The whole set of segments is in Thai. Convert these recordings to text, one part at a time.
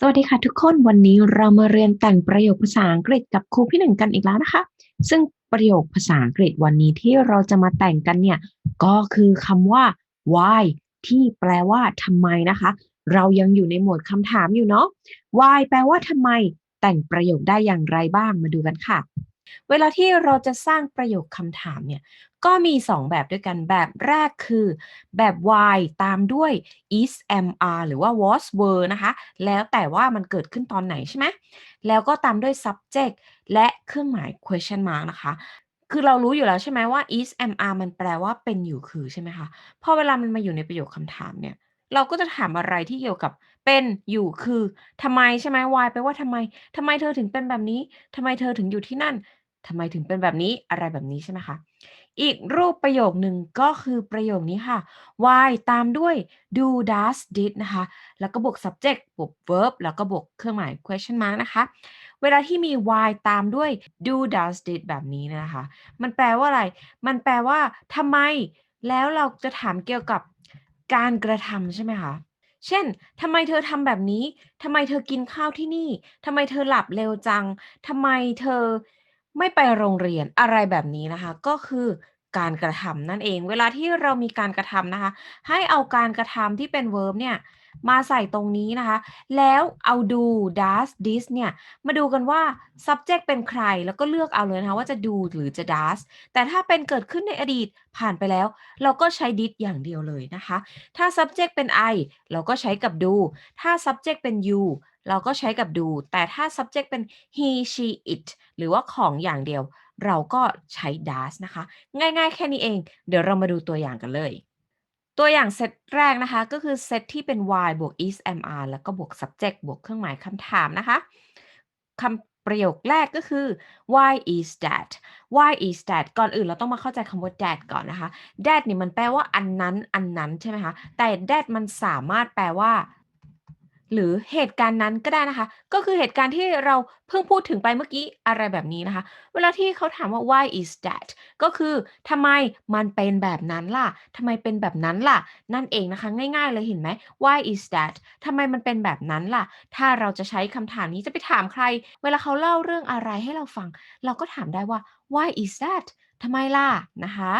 สวัสดีค่ะทุกคนวันนี้เรามาเรียนแต่งประโยคภาษาอังกฤษกับครูพี่หนึ่งกันอีกแล้วนะคะ ซึ่งประโยคภาษาอังกฤษวันนี้ที่เราจะมาแต่งกันเนี่ยก็คือคำว่า why ที่แปลว่าทำไมนะคะ เรายังอยู่ในหมวดคำถามอยู่เนาะ why แปลว่าทำไม แต่งประโยคได้อย่างไรบ้างมาดูกันค่ะ เวลาที่เราจะสร้างประโยคคำถามเนี่ยก็มี 2 แบบด้วยกันแบบแรกคือแบบ why ตามด้วย is am are หรือว่า was were นะคะ แล้วแต่ว่ามันเกิดขึ้นตอนไหนใช่ไหมแล้วก็ตามด้วย subject และเครื่องหมาย question mark นะคะ คือเรารู้อยู่แล้วใช่ไหมว่า is am are มันแปลว่าเป็นอยู่คือใช่ไหมคะพอเวลามันมาอยู่ในประโยคคำถามเนี่ยเราก็จะถามอะไรที่เกี่ยวกับเป็นอยู่คือทำไมใช่ไหม why แปลว่าทำไมทำไมเธอถึงเป็นแบบนี้ทำไมเธอถึงอยู่ที่นั่น ทำไมถึงเป็นแบบนี้อะไรแบบนี้ใช่ไหมคะ อีกรูปประโยคหนึ่งก็คือประโยคนี้ค่ะ why ตามด้วย do does did นะคะ แล้วก็บวก subject บวก verb แล้วก็บวกเครื่องหมาย question mark นะคะ เวลาที่มี why ตามด้วย do does did แบบนี้นะคะ มันแปลว่าอะไร มันแปลว่าทำไม แล้วเราจะถามเกี่ยวกับการกระทำใช่ไหมคะเช่น ทำไมเธอทำแบบนี้ ทำไมเธอกินข้าวที่นี่ ทำไมเธอหลับเร็วจัง ทำไมเธอ ไม่ไปโรงเรียน อะไรแบบนี้นะคะ ก็คือการกระทำนั่นเอง เวลาที่เรามีการกระทำนะคะ ให้เอาการกระทำที่เป็น verb เนี่ย มาใส่ตรงนี้นะคะ แล้วเอา do does this เนี่ย มาดูกันว่า subject เป็นใครแล้วก็เลือกเอาเลยนะคะว่าจะ do หรือจะ does แต่ถ้าเป็นเกิดขึ้นในอดีตผ่านไปแล้ว เราก็ใช้ did อย่างเดียวเลยนะคะ ถ้า subject เป็น I เราก็ใช้กับ do ถ้า subject เป็น you เราก็ใช้กับ do แต่ถ้า subject เป็น he she it หรือว่าของอย่างเดียว เราก็ใช้ does นะคะ ง่ายๆ แค่นี้เอง เดี๋ยวเรามาดูตัวอย่างกันเลย ตัวอย่างเซตแรกนะคะ ก็คือเซตที่เป็น y บวก is am are แล้วก็บวก subject บวกเครื่องหมายคำถามนะคะคำประโยคแรกก็คือ why is that why is that ก่อนอื่นเราต้องมาเข้าใจคำว่า that ก่อนนะคะ that นี่มันแปลว่าอันนั้นอันนั้นใช่ไหมคะ แต่ that มันสามารถแปลว่า หรือเหตุการณ์นั้นก็ได้นะคะ ก็คือเหตุการณ์ที่เราเพิ่งพูดถึงไปเมื่อกี้อะไรแบบนี้นะคะ เวลาที่เขาถามว่า why is that ก็คือทำไมมันเป็นแบบนั้นล่ะทำไมเป็นแบบนั้นล่ะ นั่นเองนะคะ ง่ายๆเลยเห็นไหม why is that ทำไมมันเป็นแบบนั้นล่ะ ถ้าเราจะใช้คำถามนี้จะไปถามใคร เวลาเขาเล่าเรื่องอะไรให้เราฟัง เราก็ถามได้ว่า why is that ทำไมล่ะนะคะ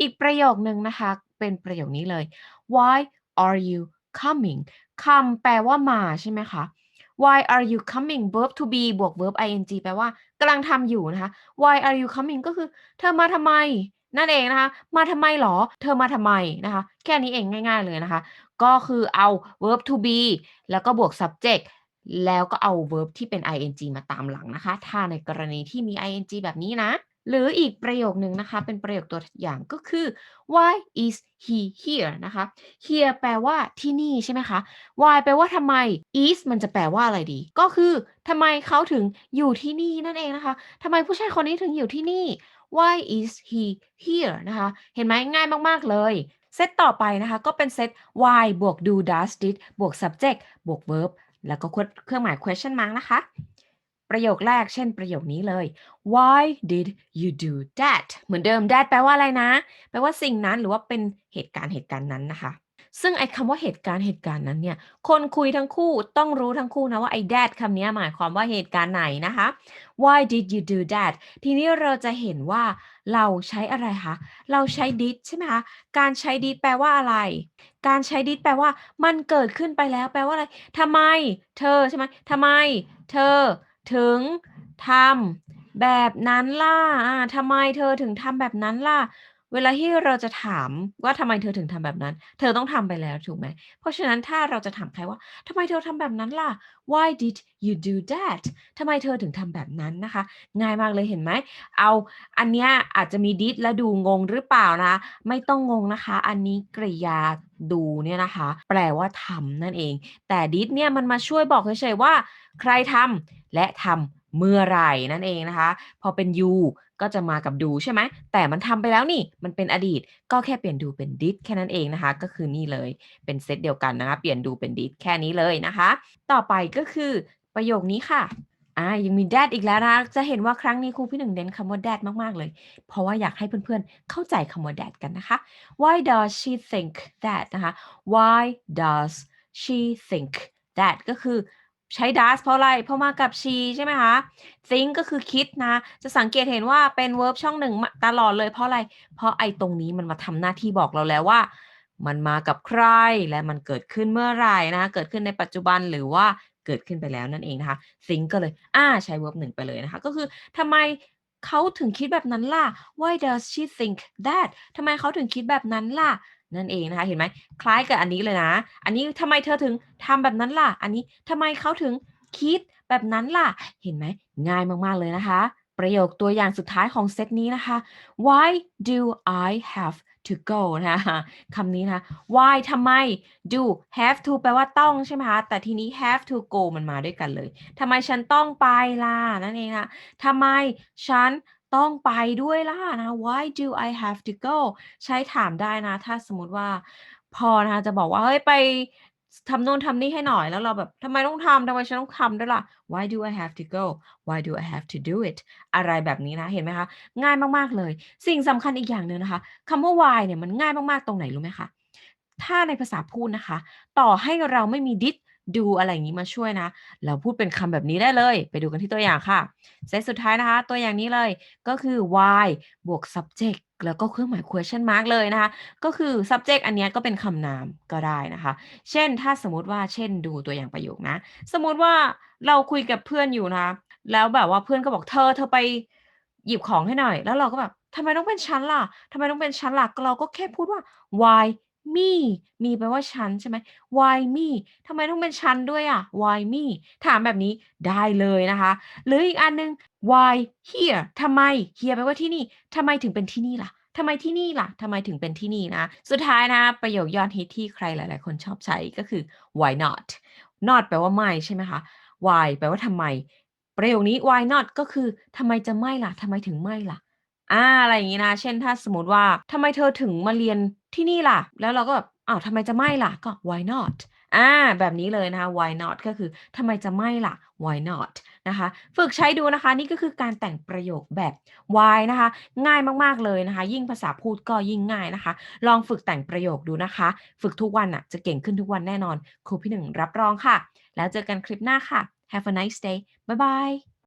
อีกประโยคนึงนะคะ เป็นประโยคนี้เลย why are you coming come แปลว่ามาใช่ไหมคะ why are you coming verb to be บวก verb ing แปลว่ากำลังทำอยู่นะคะ why are you coming ก็คือเธอมาทำไม นั่นเองนะคะ มาทำไมหรอ เธอมาทำไมนะคะ แค่นี้เองง่าย ๆเลยนะคะ ก็คือเอา verb to be แล้วก็บวก subject แล้วก็เอา verb ที่เป็น ing มาตามหลังนะคะ ถ้าในกรณีที่มี ing แบบนี้นะ หรืออีกประโยคหนึ่งนะคะ เป็นประโยคตัวอย่างก็คือ why is he here นะคะ here แปลว่าที่นี่ใช่ไหมคะ why แปลว่าทำไม is มันจะแปลว่าอะไรดี ก็คือทำไมเขาถึงอยู่ที่นี่นั่นเองนะคะทำไมผู้ชายคนนี้ถึงอยู่ที่นี่ why is he here นะคะ เห็นไหมง่ายมาก ๆ เลยเซตต่อไปนะคะ ก็เป็นเซต why บวก do does did บวก subject บวก verb แล้วก็เครื่องหมาย question mark นะคะ ประโยคแรกเช่นประโยคนี้เลย why did you do that เหมือนเดิม that แปลว่าอะไรนะ แปลว่าสิ่งนั้นหรือว่าเป็นเหตุการณ์เหตุการณ์นั้นนะคะ ซึ่งไอ้คำว่าเหตุการณ์เหตุการณ์นั้นเนี่ย คนคุยทั้งคู่ต้องรู้ทั้งคู่นะว่าไอ้ that คำนี้หมายความว่าเหตุการณ์ไหนนะคะ why did you do that ทีนี้เราจะเห็นว่าเราใช้อะไรคะ เราใช้ did ใช่ไหมคะ การใช้ did แปลว่าอะไร การใช้ did แปลว่า มันเกิดขึ้นไปแล้ว แปลว่าอะไรทำไม เธอใช่ไหมทำไม เธอ ถึงทำแบบนั้นล่ะทำไมเธอถึงทำแบบนั้นล่ะ เวลาที่เราจะถามว่า ทำไมเธอถึงทำแบบนั้น เธอต้องทำไปแล้ว ถูกไหม เพราะฉะนั้นถ้าเราจะถามใครว่า ทำไมเธอทำแบบนั้นล่ะ why did you do that ทำไมเธอถึงทำแบบนั้นนะคะ ง่ายมากเลยเห็นไหม เอาอันนี้อาจจะมี did และดูงงหรือเปล่านะไม่ต้องงงนะคะ อันนี้กริยาดูเนี่ยนะคะ แปลว่าทำนั่นเอง แต่ did เนี่ยมันมาช่วยบอกเฉย ๆ ว่า ใครทำ และทำเมื่อไหร่นั่นเองนะคะ พอเป็น you ก็จะมากับดูใช่ไหม แต่มันทำไปแล้วนี่ มันเป็นอดีต ก็แค่เปลี่ยนดูเป็น did แค่นั้นเองนะคะ ก็คือนี่เลย เป็นเซตเดียวกันนะคะ เปลี่ยนดูเป็น did แค่นี้เลยนะคะ ต่อไปก็คือประโยคนี้ค่ะอ่ายังมี that อีกแล้วนะ จะเห็นว่าครั้งนี้ครูพี่หนึ่งเน้นคำว่า that มาก ๆ เลย เพราะว่าอยากให้เพื่อน ๆ เข้าใจคำว่า that กันนะคะ why does she think that นะคะ why does she think that ก็คือ ใช้ does เพราะอะไร เพราะมากับ she ใช่ไหมคะ think ก็คือคิดนะ จะสังเกตเห็นว่าเป็น verb ช่องหนึ่งตลอดเลยเพราะอะไร เพราะไอ้ตรงนี้มันมาทำหน้าที่บอกเราแล้วว่า มันมากับใครและมันเกิดขึ้นเมื่อไหร่นะคะเกิดขึ้นในปัจจุบันหรือว่าเกิดขึ้นไปแล้วนั่นเองนะคะ think ก็เลย อ่า ใช้ verb หนึ่งไปเลยนะคะ ก็คือทำไมเขาถึงคิดแบบนั้นล่ะ Why does she think that ทำไมเขาถึงคิดแบบนั้นล่ะ นั่นเองนะคะ เห็นไหมคล้ายกับอันนี้เลยนะ อันนี้ทำไมเธอถึงทำแบบนั้นล่ะ อันนี้ทำไมเขาถึงคิดแบบนั้นล่ะ เห็นไหมง่ายมากๆเลยนะคะ ประโยคตัวอย่างสุดท้ายของเซตนี้นะคะ Why do I have to go นะคะคำนี้นะคะ Why ทำไม do have to แปลว่าต้องใช่ไหมคะ แต่ทีนี้ have to go มันมาด้วยกันเลยทำไมฉันต้องไปล่ะ นั่นเองนะทำไมฉัน ต้องไปด้วยล่ะนะ Why do I have to go ใช้ถามได้นะ ถ้าสมมติว่า พอนะคะจะบอกว่า เฮ้ย ไปทำนู่นทำนี่ให้หน่อย แล้วเราแบบ ทำไมต้องทำ ทำไมฉันต้องทำด้วยล่ะ Why do I have to go Why do I have to do it อะไรแบบนี้นะ เห็นไหมคะ ง่ายมาก ๆ เลย สิ่งสำคัญอีกอย่างหนึ่งนะคะ คำว่า why เนี่ยมันง่ายมาก ๆ ตรงไหนรู้ไหมคะ ถ้าในภาษาพูดนะคะ ต่อให้เราไม่มี did do อะไรอย่างงี้มาช่วยนะ เราพูดเป็นคำแบบนี้ได้เลย ไปดูกันที่ตัวอย่างค่ะเซตสุดท้ายนะคะ ตัวอย่างนี้เลยก็คือ why บวก subject แล้วก็เครื่องหมาย question mark เลยนะคะ ก็คือ subject อันนี้ก็เป็นคำนามก็ได้นะคะ เช่นถ้าสมมติว่าเช่นดูตัวอย่างประโยคนะ สมมติว่าเราคุยกับเพื่อนอยู่นะคะแล้วแบบว่าเพื่อนก็บอกเธอเธอไปหยิบของให้หน่อย แล้วเราก็แบบทำไมต้องเป็นฉันล่ะทำไมต้องเป็นฉันล่ะเราก็แค่พูดว่า why me me แปลว่าฉันใช่ไหม why me ทำไมต้องเป็นฉันด้วยอะ why me ถามแบบนี้ได้เลยนะคะ หรืออีกอันหนึ่ง why here ทำไม here แปลว่าที่นี่ทำไมถึงเป็นที่นี่ล่ะทำไมที่นี่ล่ะทำไมถึงเป็นที่นี่นะ สุดท้ายนะคะประโยคยอดฮิตที่ใครหลาย ๆ คนชอบใช้ก็คือ why not not แปลว่าไม่ใช่ไหมคะ why แปลว่าทำไม ประโยคนี้ why not ก็คือทำไมจะไม่ล่ะทำไมถึงไม่ล่ะ อา อะไรอย่างงี้นะ เช่น ถ้าสมมุติว่า ทำไมเธอถึงมาเรียนที่นี่ล่ะ แล้วเราก็แบบ อ้าว ทำไมจะไม่ล่ะ ก็ why not อา แบบนี้เลยนะคะ why not ก็คือ ทำไมจะไม่ล่ะ why not นะคะ ฝึกใช้ดูนะคะ นี่ก็คือการแต่งประโยคแบบ why นะคะ ง่ายมาก ๆ เลยนะคะ ยิ่งภาษาพูดก็ยิ่งง่ายนะคะ ลองฝึกแต่งประโยคดูนะคะ ฝึกทุกวันน่ะจะเก่งขึ้นทุกวันแน่นอน ครูพี่หนึ่งรับรองค่ะ แล้วเจอกันคลิปหน้าค่ะ Have a nice day บ๊ายบาย